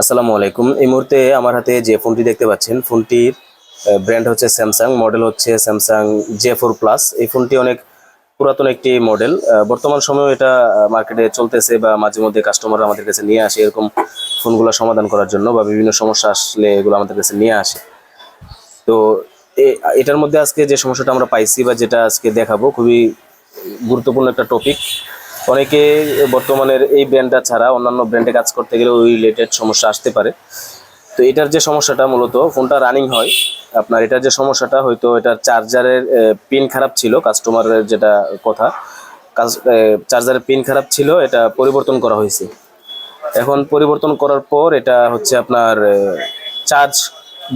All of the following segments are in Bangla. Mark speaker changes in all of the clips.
Speaker 1: আসসালামু আলাইকুম। এই মুহূর্তে আমার হাতে যে ফোনটি দেখতে পাচ্ছেন, ফোনটির ব্র্যান্ড হচ্ছে স্যামসাং মডেল হচ্ছে স্যামসাং জে ফোর প্লাস এই ফোনটি অনেক পুরাতন একটি মডেল বর্তমান সময়ে এটা মার্কেটে চলতেছে বা মাঝে মধ্যে কাস্টমার আমাদের কাছে নিয়ে আসে এরকম ফোনগুলো সমাধান করার জন্য বা বিভিন্ন সমস্যা আসলে এগুলো আমাদের কাছে নিয়ে আসে। তো এটার মধ্যে আজকে যে সমস্যাটা আমরা পাইছি বা যেটা আজকে দেখাবো, খুবই গুরুত্বপূর্ণ একটা টপিক অনেকে বর্তমানের এই ব্র্যান্ডটা ছাড়া অন্যান্য ব্র্যান্ডে কাজ করতে গেলে ওই রিলেটেড সমস্যা আসতে পারে। তো এটার যে সমস্যাটা মূলত, ফোনটা রানিং হয়। আপনার এটার যে সমস্যাটা, হয়তো এটার চার্জারের পিন খারাপ ছিল কাস্টমারের যেটা কথা। চার্জারের পিন খারাপ ছিল, এটা পরিবর্তন করা হয়েছে। এখন পরিবর্তন করার পর এটা হচ্ছে আপনার চার্জ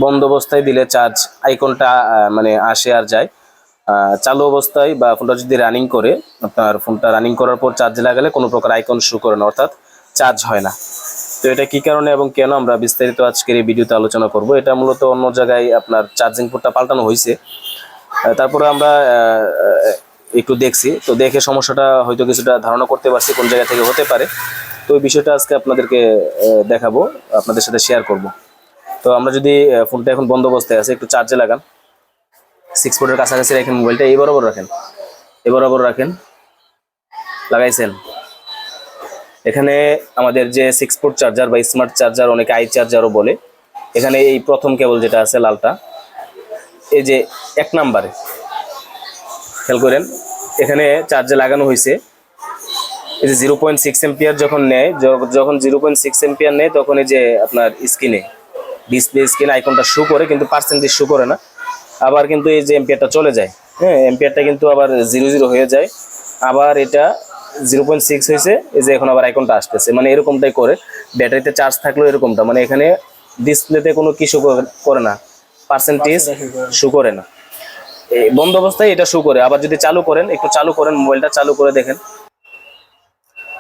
Speaker 1: বন্ধ অবস্থায় দিলে চার্জ আইকনটা মানে আসে আর যায়। চালু অবস্থায় বা ফোনটা যদি রানিং করে, আপনার ফোনটা রানিং করার পর চার্জে লাগালে কোনো প্রকার আইকন শো করে না, অর্থাৎ চার্জ হয় না। তো এটা কি কারণে এবং কেন আমরা বিস্তারিত আজকের এই ভিডিওতে আলোচনা করব? এটা মূলত অন্য জায়গায় আপনার চার্জিং পোর্টটা পাল্টানো হয়েছে। তারপরে আমরা একটু দেখছি। তো দেখে সমস্যাটা হয়তো কিছুটা ধারণা করতে পারছি কোন জায়গা থেকে হতে পারে। তো ওই বিষয়টা আজকে আপনাদেরকে দেখাবো, আপনাদের সাথে শেয়ার করব। তো আমরা যদি ফোনটা এখন বন্ধ অবস্থায় আছে, একটু চার্জে লাগান। সিক্স ফুটের কাছাকাছি রাখেন মোবাইলটা, এই বরাবর রাখেন এ বরাবর রাখেন। লাগাইছেন। এখানে আমাদের যে সিক্স ফুট চার্জার বা স্মার্ট চার্জার অনেকে আই চার্জারও বলে। এখানে এই প্রথম কেবল যেটা আছে লালটা, এই যে এক নাম্বারে। খেয়াল করেন, এখানে চার্জে লাগানো হয়েছে এই যে জিরো পয়েন্ট সিক্স এম্পিয়ার যখন নেয় যখন জিরো পয়েন্ট সিক্স এম্পিয়ার নেয়, তখন এই যে আপনার স্ক্রিনে ডিসপ্লে স্ক্রিন আইকনটা শো করে, কিন্তু পার্সেন্টেজ শো করে না। আবার কিন্তু এই যে এম্পিয়ারটা চলে যায় হ্যাঁ এম্পিয়ারটা কিন্তু আবার জিরো জিরো হয়ে যায়। আবার এটা জিরো পয়েন্ট সিক্স হয়েছে এই যে এখন আবার আইকনটা আসতেছে। মানে এরকমটাই করে। ব্যাটারিতে চার্জ থাকলেও এরকমটা। মানে এখানে ডিসপ্লেতে কোনো কি শো করে না। পার্সেন্টেজ শো করে না। এই বন্ধ অবস্থায় এটা শো করে। আবার যদি চালু করেন একটু চালু করেন মোবাইলটা চালু করে দেখেন।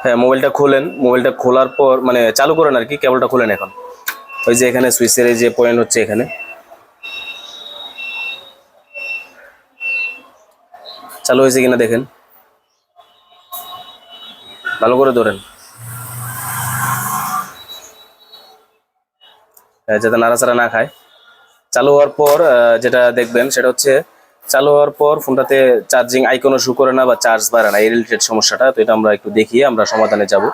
Speaker 1: হ্যাঁ মোবাইলটা খোলেন। মোবাইলটা খোলার পর মানে চালু করেন আর কি কেবলটা খোলেন এখন। ওই যে এখানে সুইচের এই যে পয়েন্ট হচ্ছে এখানে। চালু হয়েছে কিনা দেখেন। ভালো করে ধরেন। হ্যাঁ, যাতে নাড়াচাড়া না খায়। চালু হওয়ার পর যেটা দেখবেন সেটা হচ্ছে চালু হওয়ার পর ফোনটাতে চার্জিং আইকনও শু করে না বা চার্জ বাড়ে না। এই রিলেটেড সমস্যাটা তো এটা আমরা একটু দেখিয়ে আমরা সমাধানে যাব।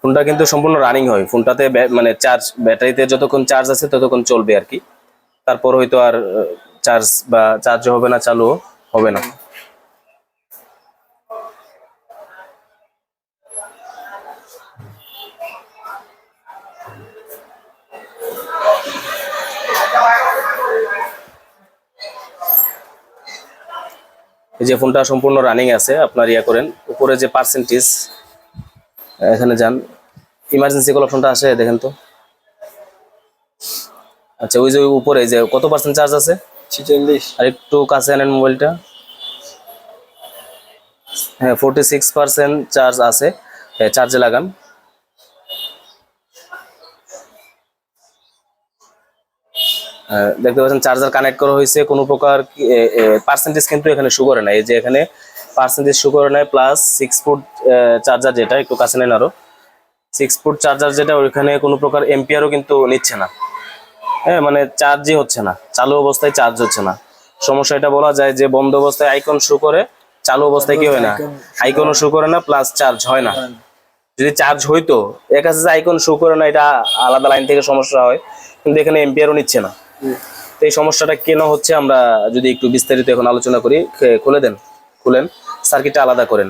Speaker 1: ফোনটা কিন্তু সম্পূর্ণ রানিং হয়। ফোনটাতে মানে চার্জ ব্যাটারিতে যতক্ষণ চার্জ আছে ততক্ষণ চলবে আর কি। তারপর হয়তো আর চার্জ বা চার্জ হবে না চালু। হবে না। এই যে ফোনটা সম্পূর্ণ রানিং আছে, আপনার ইয়া করেন, উপরে যে পার্সেন্টেজ এখানে যান। ইমার্জেন্সি কল অপশনটা আসে দেখেন তো। আচ্ছা ওই যে উপরে যে কত পার্সেন্ট চার্জ আছে?
Speaker 2: ছিচল্লিশ।
Speaker 1: আর একটু কাছে আনেন মোবাইলটা। হ্যাঁ ফোরটি সিক্স পার্সেন্ট চার্জ আছে চার্জে লাগান। আহ, দেখতে পাচ্ছেন চার্জার কানেক্ট করা হয়েছে। কোনো প্রকার পার্সেন্টেজ কিন্তু এখানে শু করে না এই যে এখানে পার্সেন্টেজ শু করে নাই প্লাস সিক্স ফুট চার্জার যেটা একটু কাছে নেন আরও। সিক্স ফুট চার্জার যেটা ওইখানে কোনো প্রকার এম্পিয়ারও কিন্তু নিচ্ছে না। হ্যাঁ মানে চার্জই হচ্ছে না চালু অবস্থায় চার্জ হচ্ছে না। সমস্যা এটা বলা যায় যে বন্ধ অবস্থায় আইকন শো করে চালু অবস্থায় কি হয় না। আইকনও শো করে না। প্লাস চার্জ হয় না। যদি চার্জ হইতো এক যে আইকন শো করে না এটা আলাদা লাইন থেকে সমস্যা হয় কিন্তু এখানে এম্পিয়ারও নিচ্ছে না। তো এই সমস্যাটা কেন হচ্ছে আমরা যদি একটু বিস্তারিত এখন আলোচনা করি খুলে দেন খুলেন সার্কিটটা আলাদা করেন।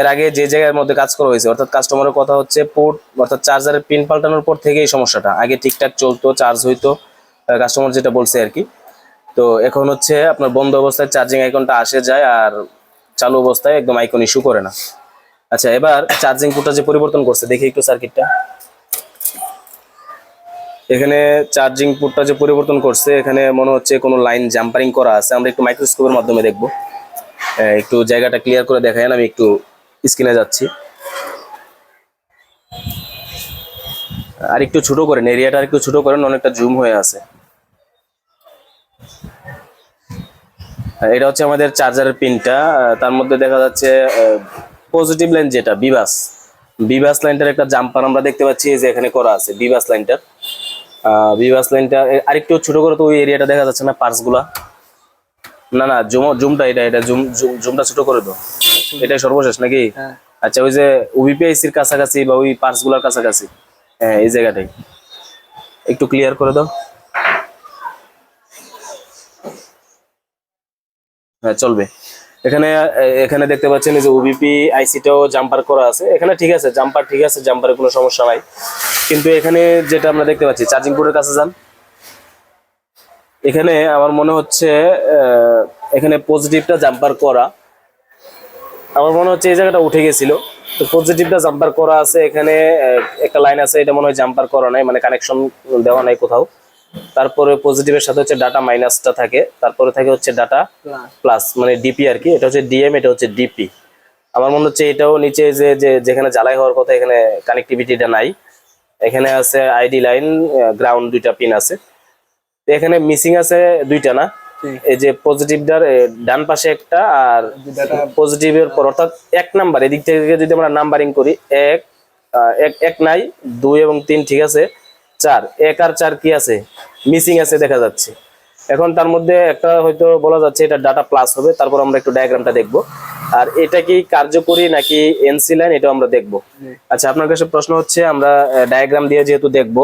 Speaker 1: এর আগে যে জায়গার মধ্যে কাজ করা হয়েছে, অর্থাৎ কাস্টমারের কথা হচ্ছে পোর্ট অর্থাৎ চার্জারের পিন পাল্টানোর পর থেকে এই সমস্যাটা। আগে ঠিকঠাক চলতো চার্জ হইতো কাস্টমার যেটা বলছে আর কি। তো এখন হচ্ছে আপনার বন্ধ অবস্থায় চার্জিং আইকনটা আসে যায় আর চালু অবস্থায় একদম আইকন ইস্যু করে না। আচ্ছা এবার চার্জিং পোর্টটা যে পরিবর্তন করছে, দেখি একটু সার্কিটটা এখানে চার্জিং পোর্টটা যে পরিবর্তন করছে, এখানে মনে হচ্ছে কোনো লাইন জাম্পারিং করা আছে। আমরা একটু মাইক্রোস্কোপের মাধ্যমে দেখব। একটু জায়গাটা ক্লিয়ার করে দেখায় আমি একটু স্ক্রিনে যাচ্ছি। আর একটু ছোট করেন, এরিয়াটা আর একটু ছোট করেন, অনেকটা জুম হয়ে আছে। এটা হচ্ছে আমাদের চার্জারের পিনটা তার মধ্যে দেখা যাচ্ছে পজিটিভ লাইন যেটা বিবাস বিবাস লাইনটার একটা জাম্পার আমরা দেখতে পাচ্ছি যে এখানে করা আছে বিবাস লাইনটার বিবাস লাইনটা আরেকটু ছোট করে তো ওই এরিয়াটা দেখা যাচ্ছে না পার্সগুলা। না না জুম জুমটা এটা এটা জুম- জুমটা ছোট করে দাও। এটাই সর্বশেষ নাকি?
Speaker 2: হ্যাঁ।
Speaker 1: আচ্ছা ওই যে ওবিপিআইসির কাছাকাছি বা ওই পার্সগুলার কাছাকাছি? হ্যাঁ এই জায়গাটাই। একটু ক্লিয়ার করে দাও। হ্যাঁ চলবে। এখানে এখানে দেখতে পাচ্ছেন যে ওবিপি আইসিটাও জাম্পার করা আছে। এখানে ঠিক আছে জাম্পার ঠিক আছে জাম্পারে কোনো সমস্যা নাই। কিন্তু এখানে যেটা আমরা দেখতে পাচ্ছি চার্জিং পোর্টের কাছে যান। এখানে আমার মনে হচ্ছে এখানে পজিটিভটা জাম্পার করা। আমার মনে হচ্ছে এই জায়গাটা উঠে গেছিল। তো পজিটিভটা জাম্পার করা আছে এখানে একটা লাইন আছে এটা মনে হয় জাম্পার করা নাই মানে কানেকশন দেওয়া নাই কোথাও। তারপরে পজিটিভের সাথে হচ্ছে ডাটা মাইনাসটা থাকে তারপরে থাকে হচ্ছে ডাটা
Speaker 2: প্লাস
Speaker 1: মানে ডিপি আর কি এটা হচ্ছে ডিএম এটা হচ্ছে ডিপি আমার মনে হচ্ছে এটাও নিচে যে যে যেখানে জ্বালাই হওয়ার কথা এখানে কানেক্টিভিটিটা নাই। এখানে আছে আইডি লাইন গ্রাউন্ড দুইটা পিন আছে। তো এখানে মিসিং আছে দুইটা না? এই যে পজিটিভটার ডান পাশে একটা আর
Speaker 2: ডাটা
Speaker 1: পজিটিভের পর অর্থাৎ এক নাম্বার এদিক থেকে যদি আমরা নাম্বারিং করি এক এক এক নাই দুই এবং তিন ঠিক আছে? চার এক আর চার কি আছে? মিসিং আছে দেখা যাচ্ছে। এখন তার মধ্যে একটা হয়তো বলা যাচ্ছে এটা ডাটা প্লাস হবে তারপর আমরা একটু ডায়াগ্রামটা দেখব। আর এটা কি কার্যকরী নাকি এনসি লাইন এটা আমরা দেখব। আচ্ছা আপনার কাছে প্রশ্ন হচ্ছে আমরা ডায়াগ্রাম দিয়ে যেহেতু দেখব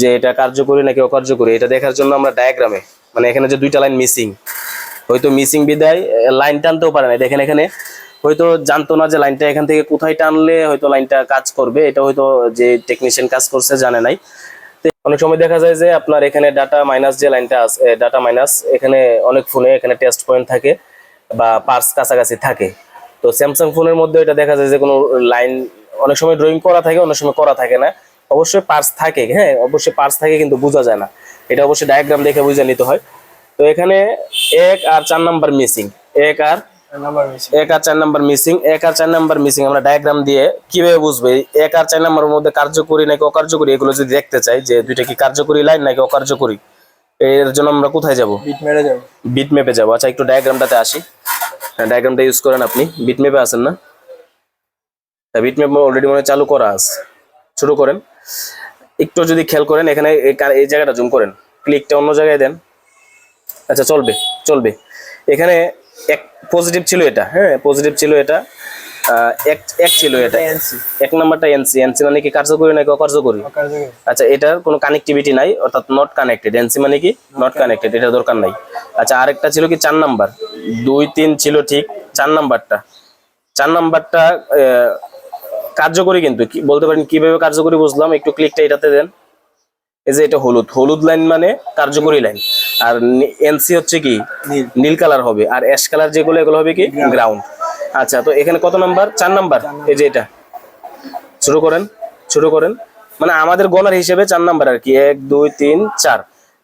Speaker 1: যে এটা কার্যকরী নাকি অকার্যকরী, এটা দেখার জন্য আমরা ডায়াগ্রামে মানে এখানে যে দুইটা লাইন মিসিং হয়তো মিসিং বিদায় লাইন টানতেও পারে না। দেখেন এখানে, হয়তো জানতো না যে লাইনটা এখান থেকে কোথায় টানলে হয়তো লাইনটা কাজ করবে। এটা হয়তো যে টেকনিশিয়ান কাজ করছে, জানে নাই। অনেক সময় দেখা যায় যে আপনার এখানে ডাটা মাইনাস যে লাইনটা আছে ডাটা মাইনাস এখানে অনেক ফোনে এখানে টেস্ট পয়েন্ট থাকে বা পার্স কাছাকাছি থাকে। তো স্যামসাং ফোনের মধ্যে এটা দেখা যায় যে কোনো লাইন অনেক সময় ড্রয়িং করা থাকে, অনেক সময় করা থাকে না। অবশ্যই পার্স থাকে হ্যাঁ অবশ্যই পার্স থাকে কিন্তু বোঝা যায় না। এটা অবশ্যই ডায়াগ্রাম দেখে বুঝে নিতে হয়। তো এখানে এক আর চার নাম্বার মিসিং এক আর এক আর চার নাম্বার মিসিং এক আর চার নাম্বার মিসিং আমরা ডায়াগ্রাম দিয়ে কীভাবে বুঝব? এক আর চার নাম্বারের মধ্যে কার্যকরী নাকি অকার্যকরী? এগুলো যদি দেখতে চাই যে দুইটা কি কার্যকরী লাইন নাকি অকার্যকরী এর জন্য আমরা কোথায় যাব?
Speaker 2: বিট মেরে যাবে।
Speaker 1: বিট ম্যাপে যাব। আচ্ছা একটু ডায়াগ্রামটাতে আসি। ডায়াগ্রামটা ইউজ করেন আপনি। বিট ম্যাপে আছেন না? বিট ম্যাপ অলরেডি মনে চালু করা আছে। শুরু করেন। একটু যদি খেয়াল করেন এখানে এই জায়গাটা জুম করেন। ক্লিকটা অন্য জায়গায় দেন। আচ্ছা চলবে চলবে। এখানে এক পজিটিভ ছিল এটা হ্যাঁ পজিটিভ ছিল এটা। এক এক ছিল এটা।
Speaker 2: এনসি।
Speaker 1: এক নাম্বারটা এনসি। এনসি মানে কি কার্যকরী নাকি অকার্যকরী? আচ্ছা এটার কোনো কানেক্টিভিটি নাই অর্থাৎ নট কানেক্টেড এনসি মানে কি? নট কানেক্টেড এটা দরকার নাই। আচ্ছা আরেকটা ছিল কি? চার নাম্বার। দুই তিন ছিল ঠিক চার নাম্বারটা। চার নাম্বারটা কার্যকরী কিন্তু। কি বলতে পারেন কীভাবে কার্যকরী বুঝলাম? একটু ক্লিকটা এটাতে দেন। এই যে এটা হলুদ। হলুদ লাইন মানে কার্যকরী লাইন আর এনসি হচ্ছে কি?
Speaker 2: নীল।
Speaker 1: কালার হবে। আর অ্যাশ কালার যেগুলো এগুলো হবে কি? গ্রাউন্ড আচ্ছা তো এখানে কত নাম্বার চার নাম্বার এই যে এটা। শুরু করেন। শুরু করেন। মানে আমাদের গণার হিসেবে চার নাম্বার আর কি। এক দুই তিন চার।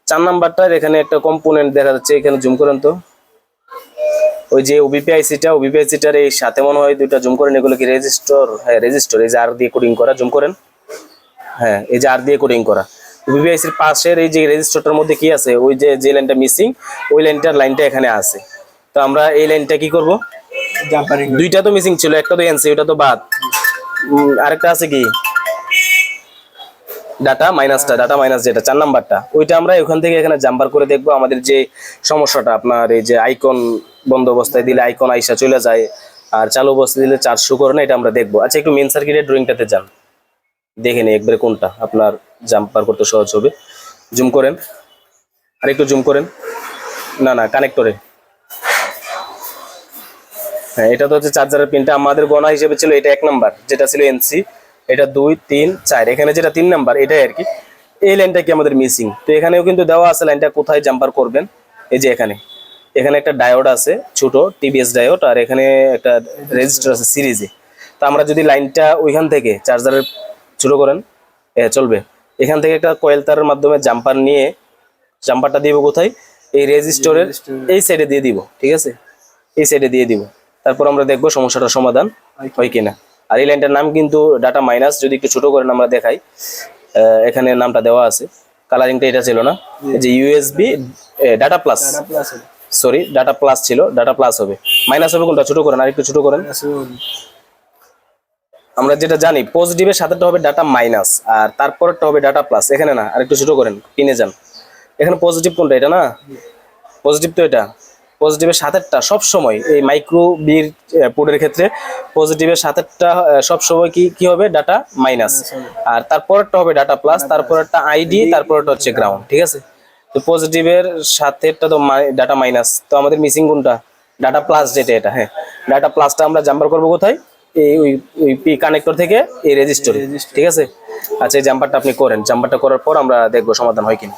Speaker 1: চার নাম্বারটার এখানে একটা কম্পোনেন্ট দেখা যাচ্ছে। এখানে জুম করেন তো। ওই যে ওবিপিআইসিটা ওবিপিআইসিটার এই সাথে মনে হয় দুইটা জুম করেন এগুলো কি রেজিস্টর হ্যাঁ রেজিস্টর এই যে আর দিয়ে কোডিং করা জুম করেন। হ্যাঁ এই যে আর দিয়ে কোডিং করা। ওবিপিআইসির পাশের এই যে রেজিস্টরটার মধ্যে কি আছে? ওই যে যে লাইনটা মিসিং ওই লাইনটার লাইনটা এখানে আছে। তো আমরা এই লাইনটা কি করব?
Speaker 2: জাম্পারিং
Speaker 1: দুইটা তো মিসিং ছিল একটা তো এনসি ওটা তো বাদ। আরেকটা আছে কি? ডাটা মাইনাসটা ডাটা মাইনাস যেটা চার নাম্বারটা ওইটা আমরা ওখান থেকে এখানে জাম্পার করে দেখব আমাদের যে সমস্যাটা আপনার এই যে আইকন বন্ধ অবস্থায় দিলে আইকন আইসা চলে যায়, আর চালু অবস্থায় দিলে চার্জ শো করে না, এটা আমরা দেখব। আচ্ছা একটু মেন সার্কিটের ড্রয়িংটাতে যান। দেখে নিই একবারে কোনটা আপনার জাম্পার করতে সহজ হবে। জুম করেন। আর একটু জুম করেন। না না কানেক্টরে হ্যাঁ এটা তো হচ্ছে চার্জারের পিনটা আমাদের গণা হিসেবে ছিল এটা এক নাম্বার যেটা ছিল এনসি এটা দুই, তিন, চার। এখানে যেটা তিন নাম্বার এটাই আর কি। এই লাইনটা কি আমাদের মিসিং তো এখানেও কিন্তু দেওয়া আছে লাইনটা কোথায় জাম্পার করবেন? এই যে এখানে। এখানে একটা ডায়োড আছে ছোট টিবিএস ডায়োড আর এখানে একটা রেজিস্টার আছে সিরিজে তো আমরা যদি লাইনটা ওইখান থেকে চার্জারের শুরু করেন চলবে। এখান থেকে একটা কয়েল তারের মাধ্যমে জাম্পার নিয়ে জাম্পারটা দিব কোথায়? এই রেজিস্টরের এই সাইডে দিয়ে দিব ঠিক আছে? এই সাইডে দিয়ে দিব। তারপর আমরা দেখব সমস্যাটার সমাধান হয় কিনা। আর এই লাইনটার নাম কিন্তু ডাটা মাইনাস যদি একটু ছোট করেন আমরা দেখাই এখানে নামটা দেওয়া আছে। কালারিংটা এটা ছিল না। যে USB data plus sorry data plus ছিল ডাটা প্লাস হবে। মাইনাস হবে কোনটা? ছোট করেন আর একটু ছোট করেন। আমরা যেটা জানি পজিটিভের সাথেটা হবে ডাটা মাইনাস আর তারপরেরটা হবে ডাটা প্লাস এখানে না আর একটু ছোট করেন পিনে যান। এখানে পজিটিভ কোনটা? এটা না? পজিটিভ তো এটা। পজিটিভের সাথেরটা সব সময় এই মাইক্রো বির পোর্টের ক্ষেত্রে পজিটিভের সাথেরটা সব সময় কি কি হবে? ডাটা মাইনাস আর তারপরেরটা হবে ডাটা প্লাস তারপরেরটা আইডি তারপরেরটা হচ্ছে গ্রাউন্ড ঠিক আছে? তো পজিটিভের সাথেরটা তো ডাটা মাইনাস তো আমাদের মিসিং কোনটা? ডাটা প্লাস যেটা এটা হ্যাঁ। ডাটা প্লাসটা আমরা জাম্পার করব কোথায়? এই ওই ওই পি কানেক্টর থেকে এই রেজিস্টরে ঠিক আছে? আচ্ছা এই জাম্পারটা আপনি করেন। জাম্পারটা করার পর আমরা দেখব সমাধান হয় কিনা।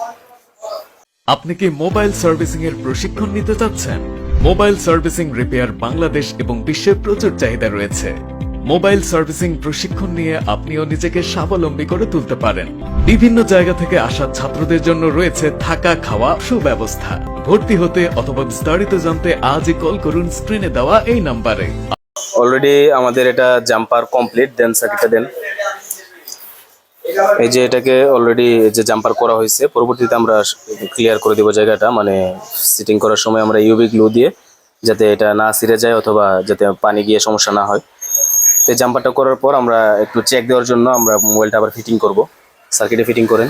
Speaker 3: আপনি কি মোবাইল সার্ভিসিং এর প্রশিক্ষণ নিতে চাচ্ছেন? মোবাইল সার্ভিসিং রিপেয়ার বাংলাদেশ এবং বিশ্বের প্রচুর চাহিদা রয়েছে। মোবাইল সার্ভিসিং প্রশিক্ষণ নিয়ে আপনিও নিজেকে স্বাবলম্বী করে তুলতে পারেন। বিভিন্ন জায়গা থেকে আসা ছাত্রদের জন্য রয়েছে থাকা খাওয়া সুব্যবস্থা। ভর্তি হতে অথবা বিস্তারিত জানতে আজই কল করুন স্ক্রিনে দেওয়া এই নাম্বারে।
Speaker 1: অলরেডি আমাদের এটা জাম্পার কমপ্লিট দেন সার্কিটটা দেন। এই যে এটাকে অলরেডি যে জাম্পার করা হয়েছে, পরবর্তীতে আমরা ক্লিয়ার করে দেবো জায়গাটা মানে সিটিং করার সময় আমরা ইউবি গ্লু দিয়ে যাতে এটা না ছিঁড়ে যায় অথবা যাতে পানি গিয়ে সমস্যা না হয়। তো জাম্পারটা করার পর আমরা একটু চেক দেওয়ার জন্য আমরা মোবাইলটা আবার ফিটিং করব। সার্কিটে ফিটিং করেন।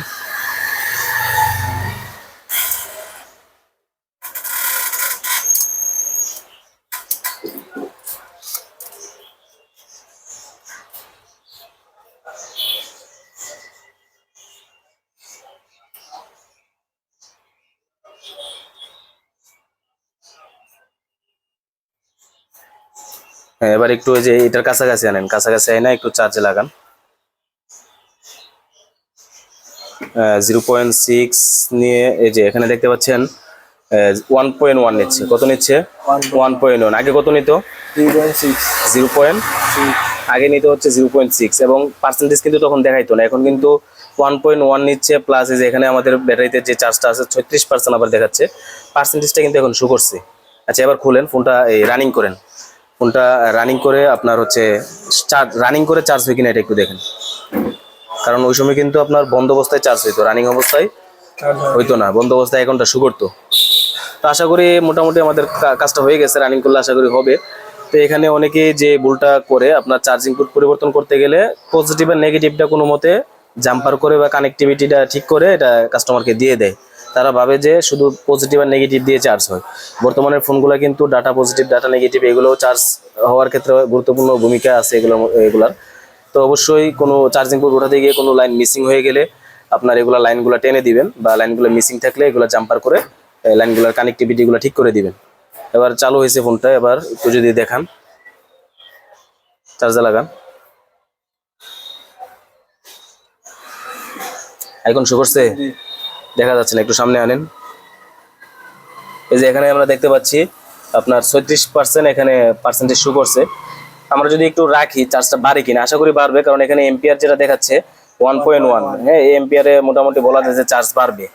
Speaker 1: হ্যাঁ এবার একটু ওই যে এটার কাছাকাছি আনেন, কাছাকাছি আনে একটু চার্জে লাগান। জিরো পয়েন্ট সিক্স নিয়ে এই যে এখানে দেখতে পাচ্ছেন ওয়ান পয়েন্ট ওয়ান নিচ্ছে। কত নিচ্ছে? ওয়ান পয়েন্ট ওয়ান আগে কত নিত? জিরো পয়েন্ট আগে নিতে হচ্ছে জিরো পয়েন্ট সিক্স এবং পার্সেন্টেজ কিন্তু তখন দেখাইতো না। এখন কিন্তু ওয়ান পয়েন্ট ওয়ান নিচ্ছে প্লাস এই যে এখানে আমাদের ব্যাটারিতে যে চার্জটা আছে, ছত্রিশ পার্সেন্ট আবার দেখাচ্ছে। পার্সেন্টেজটা কিন্তু এখন শো করছে। আচ্ছা এবার খুলেন ফোনটা এই রানিং করেন। ফোনটা রানিং করে আপনার হচ্ছে চার্জ রানিং করে চার্জ হয় কিনা এটা একটু দেখেন। কারণ ওই সময় কিন্তু আপনার বন্ধ অবস্থায় চার্জ হইতো রানিং অবস্থায় হইতো না, বন্ধ অবস্থায় এখনটা শু করতো তো। আশা করি মোটামুটি আমাদের কাজটা হয়ে গেছে রানিং করলে আশা করি হবে। তো এখানে অনেকে যে ভুলটা করে আপনার চার্জিং পোর্ট পরিবর্তন করতে গেলে পজিটিভ আর নেগেটিভটা কোনো মতে জাম্পার করে বা কানেক্টিভিটিটা ঠিক করে এটা কাস্টমারকে দিয়ে দেয়। তারা ভাবে যে শুধু পজিটিভ আর নেগেটিভ দিয়ে চার্জ হয়। বর্তমানের ফোনগুলো কিন্তু ডাটা পজিটিভ ডাটা নেগেটিভ এগুলোও চার্জ হওয়ার ক্ষেত্রে গুরুত্বপূর্ণ ভূমিকা আছে এগুলো, এগুলার। তো অবশ্যই কোনো চার্জিং পোর্ট ওঠাতে গিয়ে কোনো লাইন মিসিং হয়ে গেলে আপনার এগুলো লাইনগুলো টেনে দিবেন বা লাইনগুলো মিসিং থাকলে এগুলো জাম্পার করে লাইনগুলোর কানেক্টিভিটিগুলো ঠিক করে দিবেন। এবার চালু হয়েছে ফোনটা, এবার একটু যদি দেখান। চার্জে লাগান। এখন শো করছে? দেখা যাচ্ছে না, একটু সামনে আনেন। এই যে এখানে আমরা দেখতে পাচ্ছি, আপনার ছত্রিশ পার্সেন্ট এখানে পার্সেন্টেজ শু করছে। আমরা যদি একটু রাখি চার্জটা বাড়ে কিনা, আশা করি বাড়বে, কারণ এখানে এম্পিয়ার যেটা দেখাচ্ছে ওয়ান পয়েন্ট ওয়ান হ্যাঁ এই এম্পিয়ারে মোটামুটি বলা যায় যে চার্জ বাড়বে।